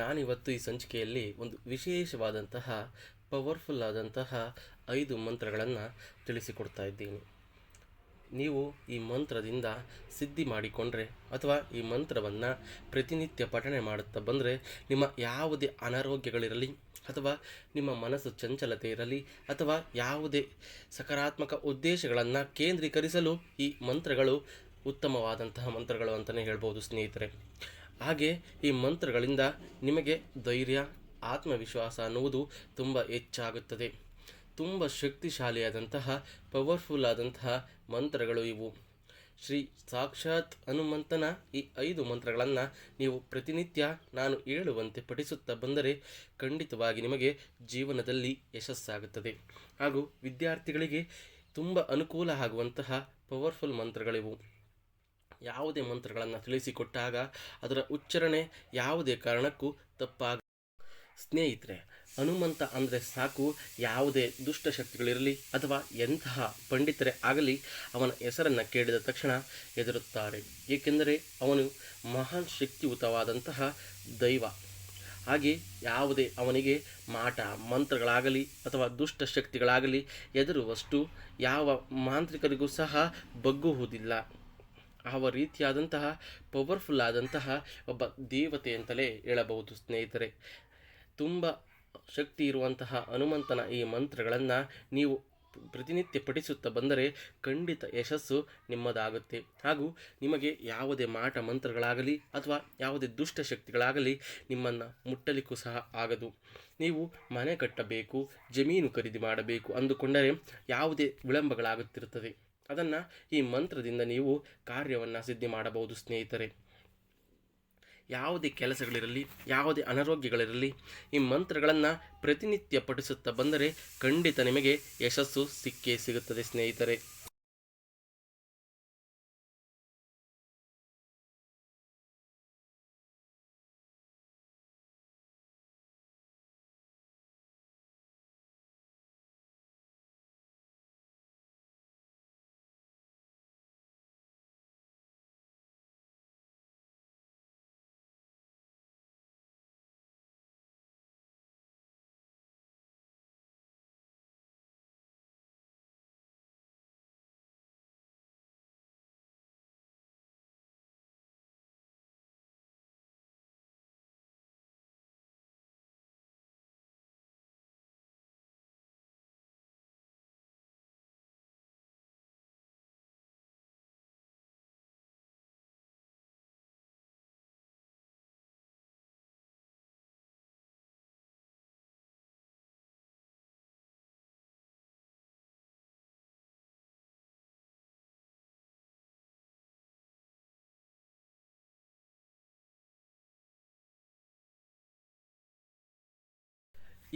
ನಾನಿವತ್ತು ಈ ಸಂಚಿಕೆಯಲ್ಲಿ ಒಂದು ವಿಶೇಷವಾದಂತಹ ಪವರ್ಫುಲ್ ಆದಂತಹ ಐದು ಮಂತ್ರಗಳನ್ನು ತಿಳಿಸಿಕೊಡ್ತಾ ಇದ್ದೀನಿ. ನೀವು ಈ ಮಂತ್ರದಿಂದ ಸಿದ್ಧಿ ಮಾಡಿಕೊಂಡ್ರೆ ಅಥವಾ ಈ ಮಂತ್ರವನ್ನು ಪ್ರತಿನಿತ್ಯ ಪಠಣೆ ಮಾಡುತ್ತಾ ಬಂದರೆ ನಿಮ್ಮ ಯಾವುದೇ ಅನಾರೋಗ್ಯಗಳಿರಲಿ ಅಥವಾ ನಿಮ್ಮ ಮನಸ್ಸು ಚಂಚಲತೆ ಇರಲಿ ಅಥವಾ ಯಾವುದೇ ಸಕಾರಾತ್ಮಕ ಉದ್ದೇಶಗಳನ್ನು ಕೇಂದ್ರೀಕರಿಸಲು ಈ ಮಂತ್ರಗಳು ಉತ್ತಮವಾದಂತಹ ಮಂತ್ರಗಳು ಅಂತಲೇ ಹೇಳ್ಬೋದು ಸ್ನೇಹಿತರೆ. ಹಾಗೆ ಈ ಮಂತ್ರಗಳಿಂದ ನಿಮಗೆ ಧೈರ್ಯ, ಆತ್ಮವಿಶ್ವಾಸ ಅನ್ನುವುದು ತುಂಬ ಹೆಚ್ಚಾಗುತ್ತದೆ. ತುಂಬ ಶಕ್ತಿಶಾಲಿಯಾದಂತಹ ಪವರ್ಫುಲ್ ಆದಂತಹ ಮಂತ್ರಗಳು ಇವು. ಶ್ರೀ ಸಾಕ್ಷಾತ್ ಹನುಮಂತನ ಈ ಐದು ಮಂತ್ರಗಳನ್ನು ನೀವು ಪ್ರತಿನಿತ್ಯ ನಾನು ಹೇಳುವಂತೆ ಪಠಿಸುತ್ತಾ ಬಂದರೆ ಖಂಡಿತವಾಗಿ ನಿಮಗೆ ಜೀವನದಲ್ಲಿ ಯಶಸ್ಸಾಗುತ್ತದೆ. ಹಾಗೂ ವಿದ್ಯಾರ್ಥಿಗಳಿಗೆ ತುಂಬ ಅನುಕೂಲ ಆಗುವಂತಹ ಪವರ್ಫುಲ್ ಮಂತ್ರಗಳಿವು. ಯಾವುದೇ ಮಂತ್ರಗಳನ್ನು ತಿಳಿಸಿಕೊಟ್ಟಾಗ ಅದರ ಉಚ್ಚಾರಣೆ ಯಾವುದೇ ಕಾರಣಕ್ಕೂ ತಪ್ಪಾಗ ಸ್ನೇಹಿತರೆ, ಹನುಮಂತ ಅಂದರೆ ಸಾಕು, ಯಾವುದೇ ದುಷ್ಟಶಕ್ತಿಗಳಿರಲಿ ಅಥವಾ ಎಂತಹ ಪಂಡಿತರೇ ಆಗಲಿ ಅವನ ಹೆಸರನ್ನು ಕೇಳಿದ ತಕ್ಷಣ ಹೆದರುತ್ತಾರೆ. ಏಕೆಂದರೆ ಅವನು ಮಹಾನ್ ಶಕ್ತಿಯುತವಾದಂತಹ ದೈವ. ಹಾಗೆ ಯಾವುದೇ ಅವನಿಗೆ ಮಾಟ, ಮಂತ್ರಗಳಾಗಲಿ ಅಥವಾ ದುಷ್ಟಶಕ್ತಿಗಳಾಗಲಿ ಎದುರುವಷ್ಟು ಯಾವ ಮಾಂತ್ರಿಕರಿಗೂ ಸಹ ಬಗ್ಗುವುದಿಲ್ಲ. ಯಾವ ರೀತಿಯಾದಂತಹ ಪವರ್ಫುಲ್ ಆದಂತಹ ಒಬ್ಬ ದೇವತೆ ಅಂತಲೇ ಹೇಳಬಹುದು ಸ್ನೇಹಿತರೆ. ತುಂಬ ಶಕ್ತಿ ಇರುವಂತಹ ಹನುಮಂತನ ಈ ಮಂತ್ರಗಳನ್ನು ನೀವು ಪ್ರತಿನಿತ್ಯ ಪಠಿಸುತ್ತಾ ಬಂದರೆ ಖಂಡಿತ ಯಶಸ್ಸು ನಿಮ್ಮದಾಗುತ್ತೆ. ಹಾಗೂ ನಿಮಗೆ ಯಾವುದೇ ಮಾಟ ಮಂತ್ರಗಳಾಗಲಿ ಅಥವಾ ಯಾವುದೇ ದುಷ್ಟಶಕ್ತಿಗಳಾಗಲಿ ನಿಮ್ಮನ್ನು ಮುಟ್ಟಲಿಕ್ಕೂ ಸಹ ಆಗದು. ನೀವು ಮನೆ ಕಟ್ಟಬೇಕು, ಜಮೀನು ಖರೀದಿ ಮಾಡಬೇಕು ಅಂದುಕೊಂಡರೆ ಯಾವುದೇ ವಿಳಂಬಗಳಾಗುತ್ತಿರುತ್ತದೆ. ಅದನ್ನು ಈ ಮಂತ್ರದಿಂದ ನೀವು ಕಾರ್ಯವನ್ನು ಸಿದ್ಧಿ ಮಾಡಬಹುದು, ಸ್ನೇಹಿತರೆ. ಯಾವುದೇ ಕೆಲಸಗಳಿರಲಿ, ಯಾವುದೇ ಅನಾರೋಗ್ಯಗಳಿರಲಿ, ಈ ಮಂತ್ರಗಳನ್ನು ಪ್ರತಿನಿತ್ಯ ಪಠಿಸುತ್ತಾ ಬಂದರೆ ಖಂಡಿತ ನಿಮಗೆ ಯಶಸ್ಸು ಸಿಕ್ಕೇ ಸಿಗುತ್ತದೆ, ಸ್ನೇಹಿತರೆ.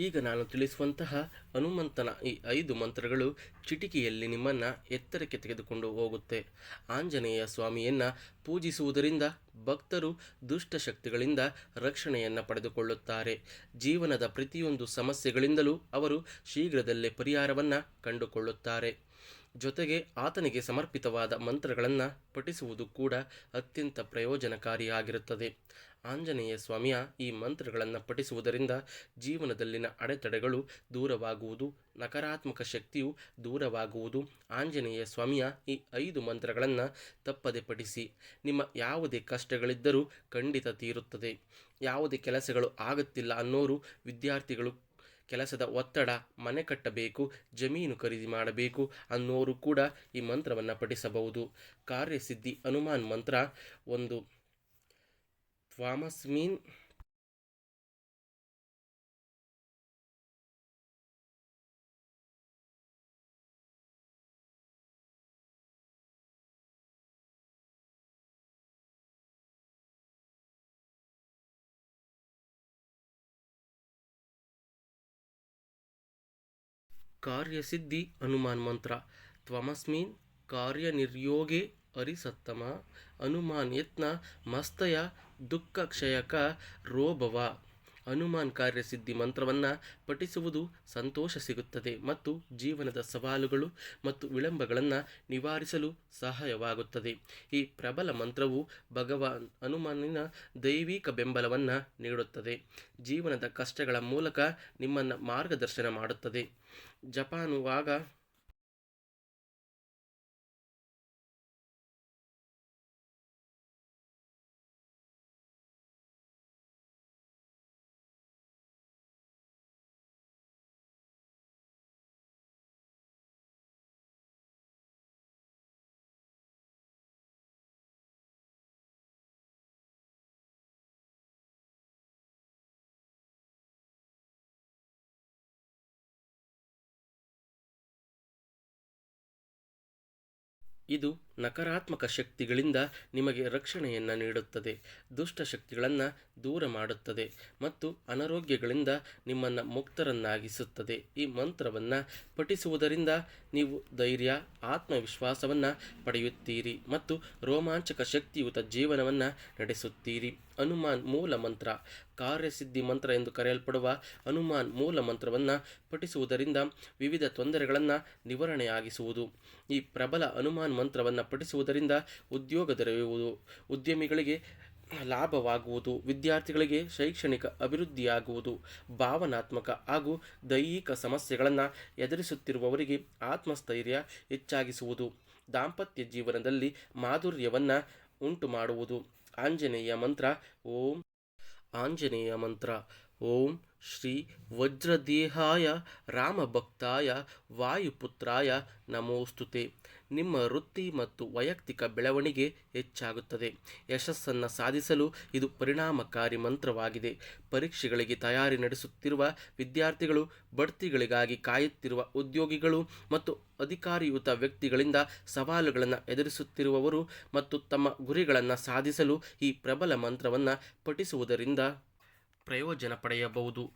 ಈಗ ನಾನು ತಿಳಿಸುವಂತಹ ಹನುಮಂತನ ಈ ಐದು ಮಂತ್ರಗಳು ಚಿಟಿಕೆಯಲ್ಲಿ ನಿಮ್ಮನ್ನು ಎತ್ತರಕ್ಕೆ ತೆಗೆದುಕೊಂಡು ಹೋಗುತ್ತೆ. ಆಂಜನೇಯ ಸ್ವಾಮಿಯನ್ನು ಪೂಜಿಸುವುದರಿಂದ ಭಕ್ತರು ದುಷ್ಟಶಕ್ತಿಗಳಿಂದ ರಕ್ಷಣೆಯನ್ನು ಪಡೆದುಕೊಳ್ಳುತ್ತಾರೆ. ಜೀವನದ ಪ್ರತಿಯೊಂದು ಸಮಸ್ಯೆಗಳಿಂದಲೂ ಅವರು ಶೀಘ್ರದಲ್ಲೇ ಪರಿಹಾರವನ್ನು ಕಂಡುಕೊಳ್ಳುತ್ತಾರೆ. ಜೊತೆಗೆ ಆತನಿಗೆ ಸಮರ್ಪಿತವಾದ ಮಂತ್ರಗಳನ್ನು ಪಠಿಸುವುದು ಕೂಡ ಅತ್ಯಂತ ಪ್ರಯೋಜನಕಾರಿಯಾಗಿರುತ್ತದೆ. ಆಂಜನೇಯ ಸ್ವಾಮಿಯ ಈ ಮಂತ್ರಗಳನ್ನು ಪಠಿಸುವುದರಿಂದ ಜೀವನದಲ್ಲಿನ ಅಡೆತಡೆಗಳು ದೂರವಾಗುವುದು, ನಕಾರಾತ್ಮಕ ಶಕ್ತಿಯು ದೂರವಾಗುವುದು. ಆಂಜನೇಯ ಸ್ವಾಮಿಯ ಈ ಐದು ಮಂತ್ರಗಳನ್ನು ತಪ್ಪದೆ ಪಠಿಸಿ, ನಿಮ್ಮ ಯಾವುದೇ ಕಷ್ಟಗಳಿದ್ದರೂ ಖಂಡಿತ ತೀರುತ್ತದೆ. ಯಾವುದೇ ಕೆಲಸಗಳು ಆಗುತ್ತಿಲ್ಲ ಅನ್ನೋರು ವಿದ್ಯಾರ್ಥಿಗಳು ಕೆಲಸದ ಒತ್ತಡ ಮನೆ ಕಟ್ಟಬೇಕು, ಜಮೀನು ಖರೀದಿ ಮಾಡಬೇಕು ಅನ್ನೋರು ಕೂಡ ಈ ಮಂತ್ರವನ್ನು ಪಠಿಸಬಹುದು. ಕಾರ್ಯಸಿದ್ಧಿ ಅನುಮಾನ್ ಮಂತ್ರ ಒಂದು ತ್ವಾಮಸ್ಮೀನ್ ಕಾರ್ಯಸಿದ್ಧಿ ಹನುಮಾನ್ ಮಂತ್ರ. ತ್ವಮಸ್ಮಿನ್ ಕಾರ್ಯನಿರ್ಯೋಗೆ ಅರಿಸತ್ತಮ. ಹನುಮಾನ್ ಯತ್ನ ಮಸ್ತಯ ದುಃಖಕ್ಷಯಕ ರೋಭವ. ಹನುಮಾನ್ ಕಾರ್ಯಸಿದ್ಧಿ ಮಂತ್ರವನ್ನು ಪಠಿಸುವುದು ಸಂತೋಷ ಸಿಗುತ್ತದೆ ಮತ್ತು ಜೀವನದ ಸವಾಲುಗಳು ಮತ್ತು ವಿಳಂಬಗಳನ್ನು ನಿವಾರಿಸಲು ಸಹಾಯವಾಗುತ್ತದೆ. ಈ ಪ್ರಬಲ ಮಂತ್ರವು ಭಗವಾನ್ ಹನುಮಾನಿನ ದೈವಿಕ ಬೆಂಬಲವನ್ನು ನೀಡುತ್ತದೆ. ಜೀವನದ ಕಷ್ಟಗಳ ಮೂಲಕ ನಿಮ್ಮನ್ನು ಮಾರ್ಗದರ್ಶನ ಮಾಡುತ್ತದೆ. ಜಪಾನುವಾಗ ಇದು ನಕಾರಾತ್ಮಕ ಶಕ್ತಿಗಳಿಂದ ನಿಮಗೆ ರಕ್ಷಣೆಯನ್ನು ನೀಡುತ್ತದೆ. ದುಷ್ಟ ಶಕ್ತಿಗಳನ್ನು ದೂರ ಮಾಡುತ್ತದೆ ಮತ್ತು ಅನಾರೋಗ್ಯಗಳಿಂದ ನಿಮ್ಮನ್ನು ಮುಕ್ತರನ್ನಾಗಿಸುತ್ತದೆ. ಈ ಮಂತ್ರವನ್ನು ಪಠಿಸುವುದರಿಂದ ನೀವು ಧೈರ್ಯ, ಆತ್ಮವಿಶ್ವಾಸವನ್ನು ಪಡೆಯುತ್ತೀರಿ ಮತ್ತು ರೋಮಾಂಚಕ ಶಕ್ತಿಯುತ ಜೀವನವನ್ನು ನಡೆಸುತ್ತೀರಿ. ಹನುಮಾನ್ ಮೂಲ ಮಂತ್ರ, ಕಾರ್ಯಸಿದ್ಧಿ ಮಂತ್ರ ಎಂದು ಕರೆಯಲ್ಪಡುವ ಹನುಮಾನ್ ಮೂಲ ಮಂತ್ರವನ್ನು ಪಠಿಸುವುದರಿಂದ ವಿವಿಧ ತೊಂದರೆಗಳನ್ನು ನಿವಾರಣೆಯಾಗಿಸುವುದು. ಈ ಪ್ರಬಲ ಹನುಮಾನ್ ಮಂತ್ರವನ್ನು ಪಠಿಸುವುದರಿಂದ ಉದ್ಯೋಗ ದೊರೆಯುವುದು. ಉದ್ಯಮಿಗಳಿಗೆ ಲಾಭವಾಗುವುದು. ವಿದ್ಯಾರ್ಥಿಗಳಿಗೆ ಶೈಕ್ಷಣಿಕ ಅಭಿವೃದ್ಧಿಯಾಗುವುದು. ಭಾವನಾತ್ಮಕ ಹಾಗೂ ದೈಹಿಕ ಸಮಸ್ಯೆಗಳನ್ನು ಎದುರಿಸುತ್ತಿರುವವರಿಗೆ ಆತ್ಮಸ್ಥೈರ್ಯ ಹೆಚ್ಚಾಗಿಸುವುದು. ದಾಂಪತ್ಯ ಜೀವನದಲ್ಲಿ ಮಾಧುರ್ಯವನ್ನು ಉಂಟು ಮಾಡುವುದು ಆಂಜನೇಯ ಮಂತ್ರ, ಓಂ ಆಂಜನೇಯ ಮಂತ್ರ. ಓಂ ಶ್ರೀ ವಜ್ರದೇಹಾಯ ರಾಮಭಕ್ತಾಯ ವಾಯುಪುತ್ರಾಯ ನಮೋಸ್ತುತೆ ನಿಮ್ಮ ವೃತ್ತಿ ಮತ್ತು ವೈಯಕ್ತಿಕ ಬೆಳವಣಿಗೆ ಹೆಚ್ಚಾಗುತ್ತದೆ. ಯಶಸ್ಸನ್ನು ಸಾಧಿಸಲು ಇದು ಪರಿಣಾಮಕಾರಿ ಮಂತ್ರವಾಗಿದೆ. ಪರೀಕ್ಷೆಗಳಿಗೆ ತಯಾರಿ ನಡೆಸುತ್ತಿರುವ ವಿದ್ಯಾರ್ಥಿಗಳು, ಬಡ್ತಿಗಳಿಗಾಗಿ ಕಾಯುತ್ತಿರುವ ಉದ್ಯೋಗಿಗಳು ಮತ್ತು ಅಧಿಕಾರಿಯುತ ವ್ಯಕ್ತಿಗಳಿಂದ ಸವಾಲುಗಳನ್ನು ಎದುರಿಸುತ್ತಿರುವವರು ಮತ್ತು ತಮ್ಮ ಗುರಿಗಳನ್ನು ಸಾಧಿಸಲು ಈ ಪ್ರಬಲ ಮಂತ್ರವನ್ನು ಪಠಿಸುವುದರಿಂದ ಪ್ರಯೋಜನ ಪಡೆಯಬಹುದು.